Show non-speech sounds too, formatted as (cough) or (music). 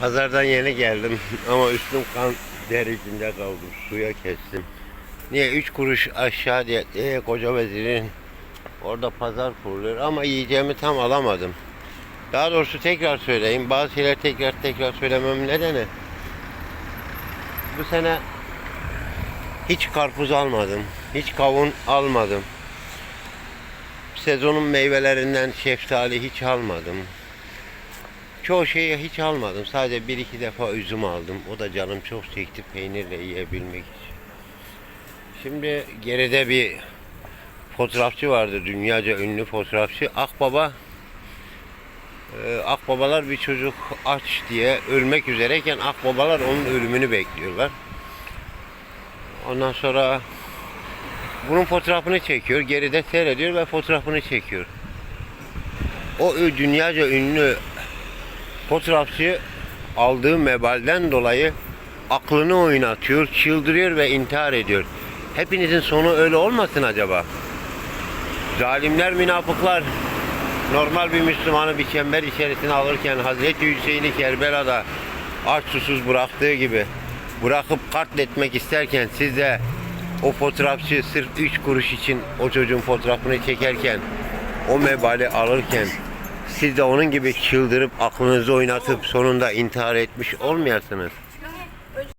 Pazardan yeni geldim (laughs) ama üstüm kan der içinde kaldı. Suya kestim. Niye? Üç kuruş aşağı diye ee, koca vezirin orada pazar kuruluyor ama yiyeceğimi tam alamadım. Daha doğrusu tekrar söyleyeyim. Bazı şeyler tekrar tekrar söylemem nedeni bu sene hiç karpuz almadım. Hiç kavun almadım. Sezonun meyvelerinden şeftali hiç almadım. Çoğu şeyi hiç almadım. Sadece bir iki defa üzüm aldım. O da canım çok çekti peynirle yiyebilmek için. Şimdi geride bir fotoğrafçı vardı. Dünyaca ünlü fotoğrafçı. Akbaba Ee, akbabalar bir çocuk aç diye ölmek üzereyken akbabalar onun ölümünü bekliyorlar. Ondan sonra bunun fotoğrafını çekiyor. Geride seyrediyor ve fotoğrafını çekiyor. O dünyaca ünlü fotoğrafçı aldığı mebalden dolayı aklını oynatıyor, çıldırıyor ve intihar ediyor. Hepinizin sonu öyle olmasın acaba? Zalimler, münafıklar normal bir Müslümanı bir çember içerisine alırken Hazreti Hüseyin'i Kerbela'da aç susuz bıraktığı gibi bırakıp katletmek isterken siz de o fotoğrafçı sırf 3 kuruş için o çocuğun fotoğrafını çekerken o mebali alırken siz de onun gibi çıldırıp aklınızı oynatıp sonunda intihar etmiş olmayasınız.